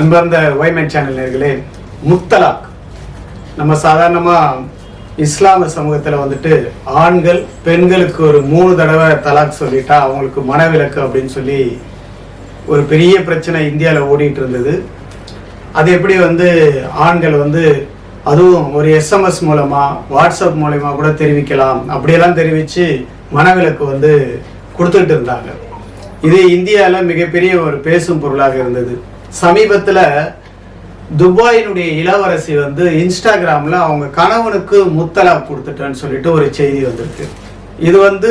அன்பார்ந்த ஒய்மேன் சேனல் நேர்களே முத்தலாக். நம்ம சாதாரணமாக இஸ்லாம சமூகத்தில் வந்துட்டு ஆண்கள் பெண்களுக்கு ஒரு மூணு தடவை தலாக் சொல்லிட்டா அவங்களுக்கு மனவிலக்கு அப்படின்னு சொல்லி ஒரு பெரிய பிரச்சனை இந்தியாவில் ஓடிட்டு இருந்தது. அது எப்படி வந்து ஆண்கள் வந்து அதுவும் ஒரு எஸ்எம்எஸ் மூலமாக வாட்ஸ்அப் மூலயமா கூட தெரிவிக்கலாம் அப்படியெல்லாம் தெரிவித்து மனவிலக்கு வந்து கொடுத்துட்டு இருந்தாங்க. இது இந்தியாவில் மிகப்பெரிய ஒரு பேசும் பொருளாக இருந்தது. சமீபத்தில் துபாயினுடைய இளவரசி வந்து இன்ஸ்டாகிராமில் அவங்க கணவனுக்கு முத்தலா கொடுத்துட்டேன்னு சொல்லிட்டு ஒரு செய்தி வந்திருக்கு. இது வந்து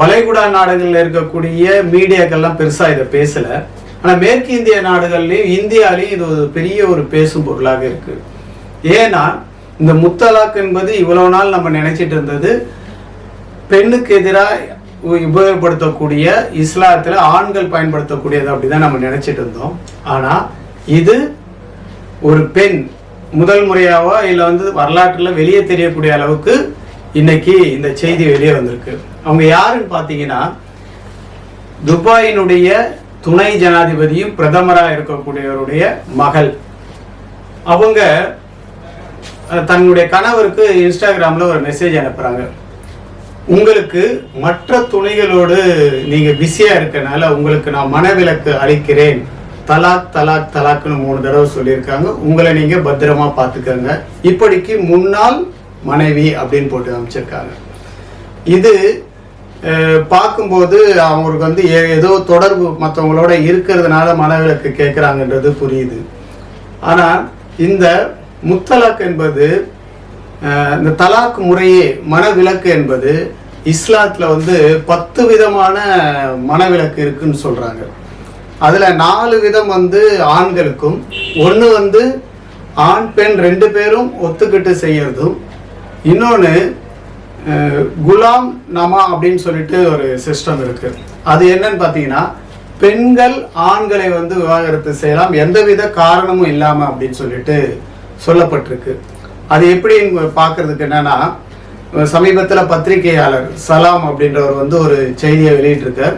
வளைகுடா நாடுகளில் இருக்கக்கூடிய மீடியாக்கள்லாம் பெருசாக இதை பேசலை. ஆனால் மேற்கு இந்திய நாடுகள்லையும் இந்தியாலையும் இது ஒரு பெரிய ஒரு பேசும் பொருளாக இருக்குது ஏன்னா இந்த முத்தலாக் என்பது இவ்வளோ நாள் நம்ம நினச்சிட்டு இருந்தது பெண்ணுக்கு எதிராக உபயோகப்படுத்தக்கூடிய இஸ்லாத்தில் ஆண்கள் பயன்படுத்தக்கூடியது அப்படிதான் நம்ம நினைச்சிட்டு இருந்தோம். ஆனால் இது ஒரு பெண் முதல் முறையாவோ இல்லை வந்து வரலாற்றில் வெளியே தெரியக்கூடிய அளவுக்கு இன்னைக்கு இந்த செய்தி வெளியே வந்திருக்கு. அவங்க யாருன்னு பார்த்தீங்கன்னா துபாயினுடைய துணை ஜனாதிபதியும் பிரதமராக இருக்கக்கூடியவருடைய மகள். அவங்க தன்னுடைய கணவருக்கு இன்ஸ்டாகிராமில் ஒரு மெசேஜ் அனுப்புகிறாங்க உங்களுக்கு மற்ற துணைகளோடு நீங்கள் பிஸியாக இருக்கனால உங்களுக்கு நான் மனவிலக்கு அளிக்கிறேன். தலாக் தலாக் தலாக்னு மூணு தடவை சொல்லியிருக்காங்க. உங்களை நீங்கள் பத்திரமா பார்த்துக்கோங்க. இப்படிக்கு முன்னாள் மனைவி அப்படின்னு போட்டு அமைச்சிருக்காங்க. இது பார்க்கும்போது அவங்களுக்கு வந்து ஏ- ஏதோ தொடர்பு மற்றவங்களோட இருக்கிறதுனால மனவிலக்கு கேட்குறாங்கன்றது புரியுது. ஆனால் இந்த முத்தலாக் என்பது இந்த தலாக் முறையே மனவிலக்கு என்பது இஸ்லாத்தில் வந்து பத்து விதமான மனவிலக்கு இருக்குன்னு சொல்கிறாங்க அதில் நாலு விதம் வந்து ஆண்களுக்கும் ஒன்று வந்து ஆண் பெண் ரெண்டு பேரும் ஒத்துக்கிட்டு செய்யறதும் இன்னொன்று குலாம் நமா அப்படின்னு சொல்லிட்டு ஒரு சிஸ்டம் இருக்கு. அது என்னன்னு பார்த்தீங்கன்னா பெண்கள் ஆண்களை வந்து விவாகரத்து செய்யலாம் எந்தவித காரணமும் இல்லாமல் அப்படின்னு சொல்லிட்டு சொல்லப்பட்டிருக்கு. அது எப்படி பார்க்கறதுக்கு என்னன்னா சமீபத்தில் பத்திரிகையாளர் சலாம் அப்படின்றவர் வந்து ஒரு செய்தியை வெளியிட்டிருக்கார்.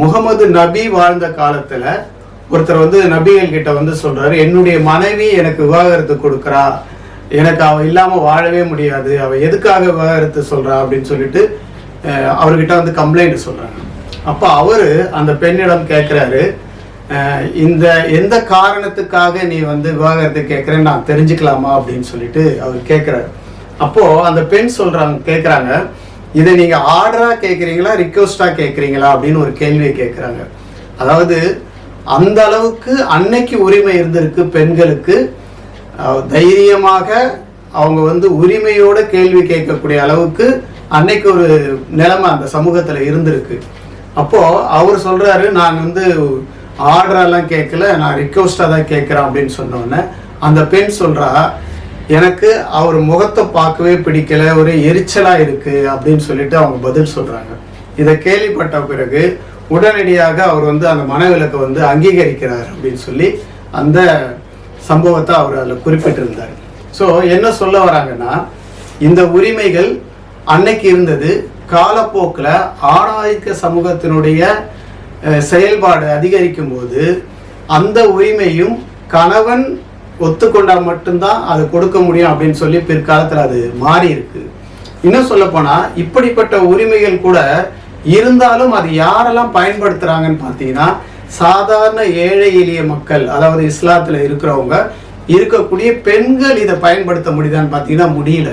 முகமது நபி வாழ்ந்த காலத்தில் ஒருத்தர் வந்து நபிகள் கிட்ட வந்து சொல்றாரு என்னுடைய மனைவி எனக்கு விவாகரத்து கொடுக்குறா. எனக்கு அவ இல்லாம வாழவே முடியாது. அவ எதுக்காக விவாகரத்து சொல்றா? அப்படின்னு சொல்லிட்டு அவர்கிட்ட வந்து கம்ப்ளைண்ட் சொல்றாங்க. அப்ப அவரு அந்த பெண்ணிடம் கேட்கிறாரு இந்த எந்த காரணத்துக்காக நீ வந்து விவாகரத்து கேட்குறேன்னு நான் தெரிஞ்சுக்கலாமா அப்படின்னு சொல்லிட்டு அவர் கேட்குறாரு. அப்போது அந்த பெண் சொல்கிறாங்க கேட்குறாங்க இதை நீங்கள் ஆர்டராக கேட்குறீங்களா ரிக்வஸ்டாக கேட்குறீங்களா அப்படின்னு ஒரு கேள்வியை கேட்குறாங்க. அதாவது அந்த அளவுக்கு அன்னைக்கு உரிமை இருந்திருக்கு பெண்களுக்கு. தைரியமாக அவங்க வந்து உரிமையோட கேள்வி கேட்கக்கூடிய அளவுக்கு அன்னைக்கு ஒரு நிலைமை அந்த சமூகத்தில் இருந்திருக்கு. அப்போது அவர் சொல்கிறாரு நான் வந்து ஆர்டரெல்லாம் கேட்கல நான் ரிக்வஸ்டாக தான் கேட்குறேன் அப்படின்னு சொன்னோடனே அந்த பெண் சொல்கிறா எனக்கு அவர் முகத்தை பார்க்கவே பிடிக்கல ஒரு எரிச்சலாக இருக்குது அப்படின்னு சொல்லிட்டு அவங்க பதில் சொல்கிறாங்க இதை கேள்விப்பட்ட பிறகு உடனடியாக அவர் வந்து அந்த மனவிலக்கை வந்து அங்கீகரிக்கிறார் அப்படின்னு சொல்லி அந்த சம்பவத்தை அவர் அதில் குறிப்பிட்டிருந்தார். ஸோ என்ன சொல்ல வராங்கன்னா இந்த உரிமைகள் அன்னைக்கு இருந்தது. காலப்போக்கில் ஆணாதிக்க சமூகத்தினுடைய செயல்பாடு அதிகரிக்கும் போது அந்த உரிமையும் கணவன் ஒத்துக்கொண்டால் மட்டும்தான் அது கொடுக்க முடியும் அப்படின்னு சொல்லி பிற்காலத்தில் அது மாறி இருக்கு. இன்னும் சொல்லப்போனால் இப்படிப்பட்ட உரிமைகள் கூட இருந்தாலும் அது யாரெல்லாம் பயன்படுத்துகிறாங்கன்னு பார்த்தீங்கன்னா சாதாரண ஏழை எளிய மக்கள் அதாவது இஸ்லாத்தில் இருக்கிறவங்க இருக்கக்கூடிய பெண்கள் இதை பயன்படுத்த முடியுதான்னு பார்த்தீங்கன்னா முடியல.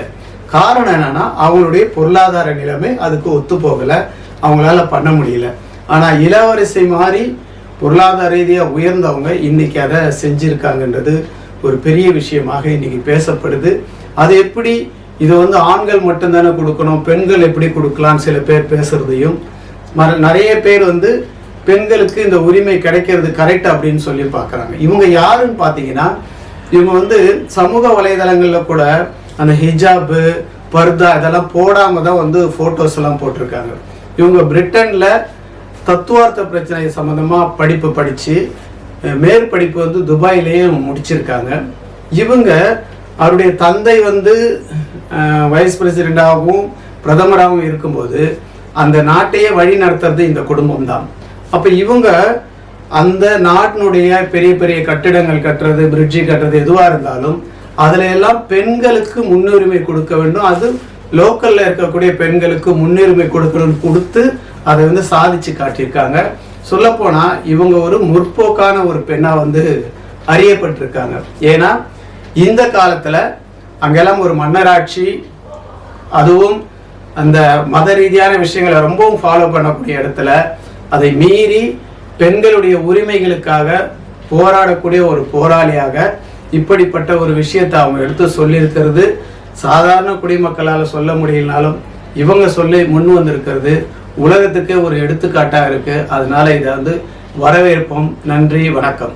காரணம் என்னன்னா அவங்களுடைய பொருளாதார நிலைமை அதுக்கு ஒத்து போகலை அவங்களால பண்ண முடியல. ஆனால் இளவரசி மாதிரி பொருளாதார ரீதியாக உயர்ந்தவங்க இன்னைக்கு அதை செஞ்சுருக்காங்கன்றது ஒரு பெரிய விஷயமாக இன்னைக்கு பேசப்படுது. அது எப்படி? இது வந்து ஆண்கள் மட்டும்தானே கொடுக்கணும் பெண்கள் எப்படி கொடுக்கலாம்னு சில பேர் பேசுறதையும் மற- நிறைய பேர் வந்து பெண்களுக்கு இந்த உரிமை கிடைக்கிறது கரெக்ட் அப்படின்னு சொல்லி பார்க்குறாங்க. இவங்க யாருன்னு பார்த்தீங்கன்னா இவங்க வந்து சமூக வலைதளங்களில் கூட அந்த ஹிஜாபு பர்தா இதெல்லாம் போடாமல் தான் வந்து ஃபோட்டோஸ் எல்லாம் போட்டிருக்காங்க. இவங்க பிரிட்டனில் தத்துவார்த்த பிரச்சனை சம்மந்தமாக படிப்பு படித்து மேற்படிப்பு வந்து துபாயிலேயே முடிச்சிருக்காங்க. இவங்க அவருடைய தந்தை வந்து வைஸ் பிரசிடெண்டாகவும் பிரதமராகவும் இருக்கும்போது அந்த நாட்டையே வழி நடத்துறது இந்த குடும்பம் தான் அப்போ இவங்க அந்த நாட்டினுடைய பெரிய பெரிய கட்டிடங்கள் கட்டுறது பிரிட்ஜி கட்டுறது எதுவாக இருந்தாலும் அதுல எல்லாம் பெண்களுக்கு முன்னுரிமை கொடுக்க வேண்டும். அது லோக்கல்ல இருக்கக்கூடிய பெண்களுக்கு முன்னுரிமை கொடுக்கணும்னு கொடுத்து அதை வந்து சாதிச்சு காட்டியிருக்காங்க. சொல்லப்போனால் இவங்க ஒரு முற்போக்கான ஒரு பெண்ணாக வந்து அறியப்பட்டிருக்காங்க. ஏன்னா இந்த காலத்துல அங்கெல்லாம் ஒரு மன்னராட்சி அதுவும் அந்த மத ரீதியான விஷயங்களை ரொம்பவும் ஃபாலோ பண்ணக்கூடிய இடத்துல அதை மீறி பெண்களுடைய உரிமைகளுக்காக போராடக்கூடிய ஒரு போராளியாக இப்படிப்பட்ட ஒரு விஷயத்தை அவங்க எடுத்து சொல்லியிருக்கிறது. சாதாரண குடிமக்களால் சொல்ல முடியலனாலும் இவங்க சொல்லி முன் வந்திருக்கிறது உலகத்துக்கே ஒரு எடுத்துக்காட்டாக இருக்குது அதனால் இதை வந்து வரவேற்போம். நன்றி வணக்கம்.